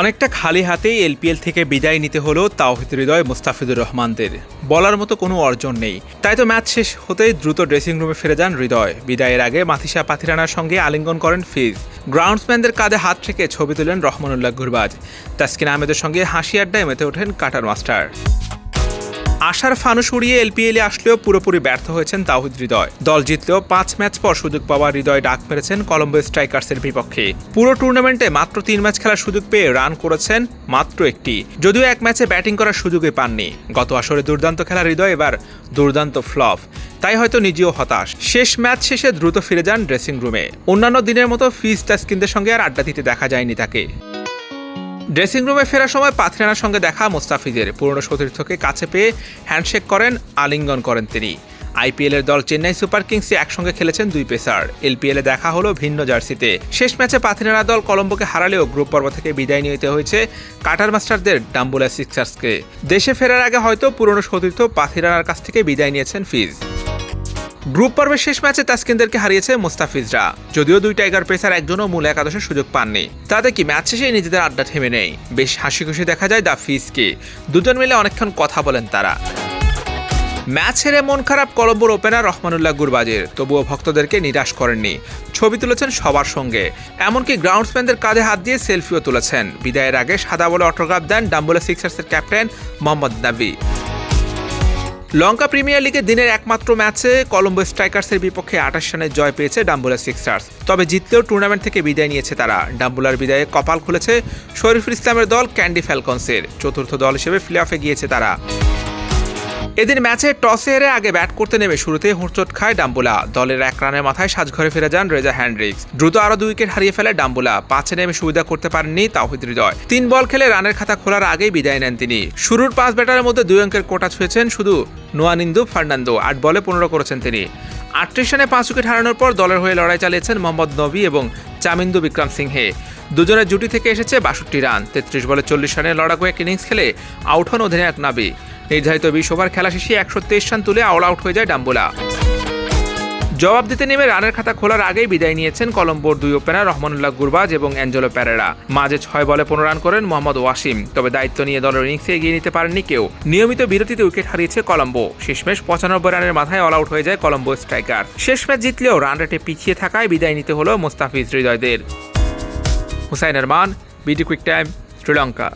অনেকটা খালি হাতেই এলপিএল থেকে বিদায় নিতে হলো তাওহিদ হৃদয় মুস্তাফিজুর রহমানদের। বলার মতো কোনো অর্জন নেই। তাই তো ম্যাচ শেষ হতেই দ্রুত ড্রেসিং রুমে ফিরে যান হৃদয়। বিদায়ের আগে মাথিসা পাথিরানার সঙ্গে আলিঙ্গন করেন ফিজ। গ্রাউন্ডসম্যানদের কাঁধে হাত রেখে ছবি তোলেন রহমানুল্লাহ গুরবাজ। তাসকিন আহমেদের সঙ্গে হাসি আড্ডায় মেতে ওঠেন কাটার মাস্টার আশার ফানুস উড়িয়ে এলপিএলে আসলেও পুরোপুরি ব্যর্থ হয়েছেন তাওহিদ হৃদয়। দল জিতলেও পাঁচ ম্যাচ পর সুযোগ পাওয়া হৃদয় ডাক মেরেছেন কলম্বো স্ট্রাইকার্সের বিপক্ষে। পুরো টুর্নামেন্টে মাত্র তিন ম্যাচ খেলার সুযোগ পেয়ে রান করেছেন মাত্র একটি। যদিও এক ম্যাচে ব্যাটিং করার সুযোগই পাননি। গত আসরে দুর্দান্ত খেলা হৃদয় এবার দুর্দান্ত ফ্লপ। তাই হয়তো নিজেও হতাশ। শেষ ম্যাচ শেষে দ্রুত ফিরে যান ড্রেসিং রুমে। অন্যান্য দিনের মতো ফিজ তাস্কিনদের সঙ্গে আর আড্ডা দিতে দেখা যায়নি তাকে। ড্রেসিং রুমে ফেরার সময় পাথরিনার সঙ্গে দেখা মোস্তাফিজের। পুরনো সতীর্থকে কাছে পেয়ে হ্যান্ডশেক করেন, আলিঙ্গন করেন তিনি। আইপিএলের দল চেন্নাই সুপার কিংসে একসঙ্গে খেলেছেন দুই পেসার। এলপিএলে দেখা হলো ভিন্ন জার্সিতে। শেষ ম্যাচে পাথিনারা দল কলম্বোকে হারালেও গ্রুপ পর্ব থেকে বিদায় নিতে হয়েছে কাটার মাস্টারদের ডাম্বুলা সিক্সার্সকে। দেশে ফেরার আগে হয়তো পুরনো সতীর্থ পাথিরানার কাছ থেকে বিদায় নিয়েছেন ফিজ। গ্রুপ পর্বের শেষ ম্যাচে তাসকিনদেরকে হারিয়েছে মোস্তাফিজরা। যদিও দুই টাইগার পেসার একজনও মূল একাদশের সুযোগ পাননি। তাতে কি ম্যাচ শেষে নিজেদের আড্ডা থেমে নেই? বেশ হাসি খুশি দেখা যায় দা ফিজকে। দুজন মিলে অনেকক্ষণ কথা বলেন তারা। ম্যাচ হেরে মন খারাপ কলম্বোর ওপেনার রহমানুল্লাহ গুরবাজের। তবুও ভক্তদেরকে নিরাশ করেননি। ছবি তুলেছেন সবার সঙ্গে। এমনকি গ্রাউন্ডসম্যানদের কাঁধে হাত দিয়ে সেলফিও তুলেছেন। বিদায়ের আগে সাদা বলে অটোগ্রাফ দেন ডাম্বুলা সিক্সার্সের ক্যাপ্টেন মোহাম্মদ নাবি। লঙ্কা প্রিমিয়ার লিগে দিনের একমাত্র ম্যাচে কলম্বো স্ট্রাইকার্সের বিপক্ষে আঠাশ রানের জয় পেয়েছে ডাম্বুলা সিক্সার্স। তবে জিতলেও টুর্নামেন্ট থেকে বিদায় নিয়েছে তারা। ডাম্বুলার বিদায়ে কপাল খুলেছে শরীফুল ইসলামের দল ক্যান্ডি ফ্যালকনসের। চতুর্থ দল হিসেবে প্লে অফে গিয়েছে তারা। এদিন ম্যাচে টসে হেরে আগে ব্যাট করতে নেমে শুরুতে হুঁচট খায় ডাম্বুলা। দলের এক রানের মাথায় সাজঘরে ফিরে যান রেজা হ্যান্ড্রিক্স। দ্রুত আরও দুই উইকেট হারিয়ে ফেলে ডাম্বুলা। পাঁচে নেমে সুবিধা করতে পারেননি তাওহিদ হৃদয়। তিন বল খেলে রানের খাতা খোলার আগেই বিদায় নেন তিনি। শুরুর পাঁচ ব্যাটারের মধ্যে দুই অঙ্কের কোটা ছুঁয়েছেন শুধু নোয়ানিন্দু ফার্নান্দো। আট বলে পনেরো করেছেন তিনি। আটত্রিশ রানে পাঁচ উইকেট হারানোর পর দলের হয়ে লড়াই চালিয়েছেন মোহাম্মদ নবী এবং চামিন্দু বিক্রম সিংহে। দুজনের জুটি থেকে এসেছে বাষট্টি রান। তেত্রিশ বলে চল্লিশ রানের লড়াকু এক ইনিংস খেলে আউট হন অধিনায়ক নাবি। নির্ধারিত বিশ ওভার খেলা শেষে একশো তেইশ রান তুলে অল আউট হয়ে যায় ডাম্বুলা। জবাব দিতে নেমে রানের খাতা খোলার আগেই বিদায় নিয়েছেন কলম্বোর দুই ওপেনার রহমানুল্লাহ গুরবাজ এবং অ্যাঞ্জেলো প্যারেরা মাঝে ছয় বলে পনেরো রান করেন মোহাম্মদ ওয়াসিম, তবে দায়িত্ব নিয়ে দলের ইনিংসে এগিয়ে নিতে পারেননি কেউ। নিয়মিত বিরতিতে উইকেট হারিয়েছে কলম্বো। শেষমেশ পঁচানব্বই রানের মাথায় অল আউট হয়ে যায় কলম্বো স্ট্রাইকার শেষ ম্যাচ জিতলেও রান রেটে পিছিয়ে থাকায় বিদায় নিতে হলো Mustafiz হৃদয়দের। Hussain Arman, BD quick time Sri Lanka.